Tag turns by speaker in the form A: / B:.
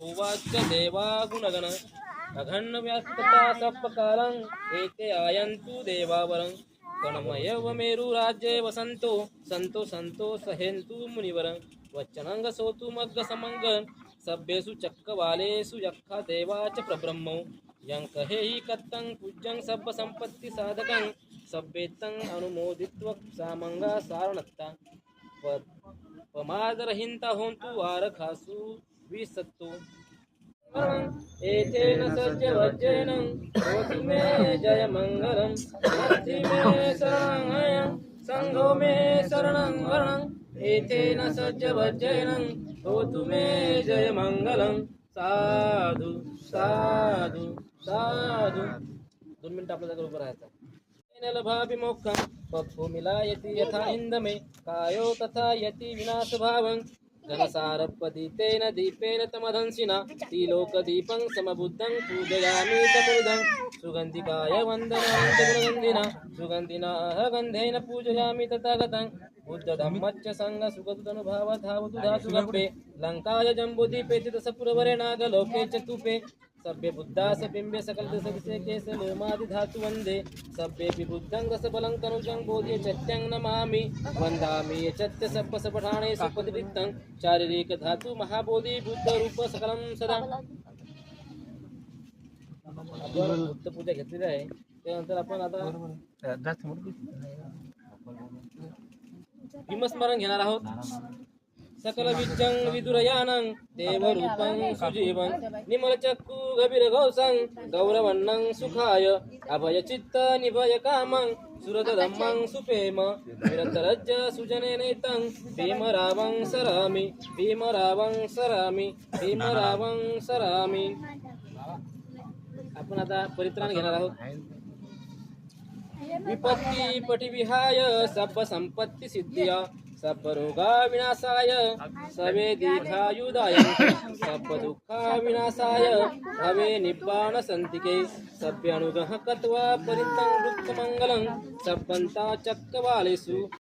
A: उवाच देवा गुणगण अघन्न व्यास्तता सप्पकालं एते आयन्तु देवावरं। गणमयव मेरुराज्ये वसन्तो, सन्तो सन्तो सहेन्तु मुनिवरं। वच्चनङ्ग सोतु मग्ग समङ्ग सभ्येषु चक्रवालेषु यक्षा देवा च प्रब्रह्मौ। यं कहे हि कत्तं पूज्यं सब्बसम्पत्तिसाधकं सभ्येत्तं अनुमोदित्व सामङ्गा सारणत्ता पमादरहिंता होन्तु वारखासु। विसत्तु। एतेन सज्ज वज्रेन होतु मे जय मङ्गलं नास्ति मे शरणं सङ्घो मे शरणं वरणं एतेन सज्ज वज्रेन होतु मे जय मङ्गलं साधु साधु साधु। दोन मिनिटं आपल्या जागेवर उभं राहायचं लभापि मोक्षं पप्पु मिलायति यथा इन्दमे कायो तथा यति विनाशभावं घनसारपतितेन दीपेन तमधंसिना, त्रिलोकदीपं समबुद्धं पूजयामि तमुदं। सुगन्धिकाय वन्दनान्तगुणगन्धिना च सुगन्धिनाः गन्धेन पूजयामि तथागतं। बुद्धधम्मच्च सङ्गसुगतनुभावधावतु धातु गप्पे लङ्काय जम्बुदीपे चितसपुरवरेणागलोके च तूपे। सभ्य बुद्धास बिम्बे सकल दशविषे केस लोमादि धातु वंदे सभ्येऽपि बुद्धं रसबलं कनुजं बोध्य चत्यं नमामि। वन्दामि यचत्य सप्पसपठाणे सुपदिवृत्तं शारीरिक धातु महाबोधी बुद्ध रूप सकलं सदा। आपण बुद्ध पूजा घेतलेली आहे. त्यानंतर आपण आता भीमस्मरण घेणार आहोत. सकल विज्जं विदुरयानं देवरूपं सुजीवं निमलचक्कु गभीरघोषं गौरवन्नं सुखाय अभयचित्त निभय कामं सुरतधम्मं सुपेम निरतरज्ज सुजनेनेतं भीमरावं सरामि भीमरावं सरामि भीमरावं सरामि। आपण आता परित्राण घेणार आहोत. विपत्ती पटिविहाय सब संपत्ती सिद्धिया सब रोगा विनाशाय। सवे दीर्घायुधाय। सप दुखा विनाशाय। भवे निब्बाण संतिके सभ्य अनुग्रह कत्वा परितं वृत्तमङ्गलं सब्बन्ता चक्रवालेषु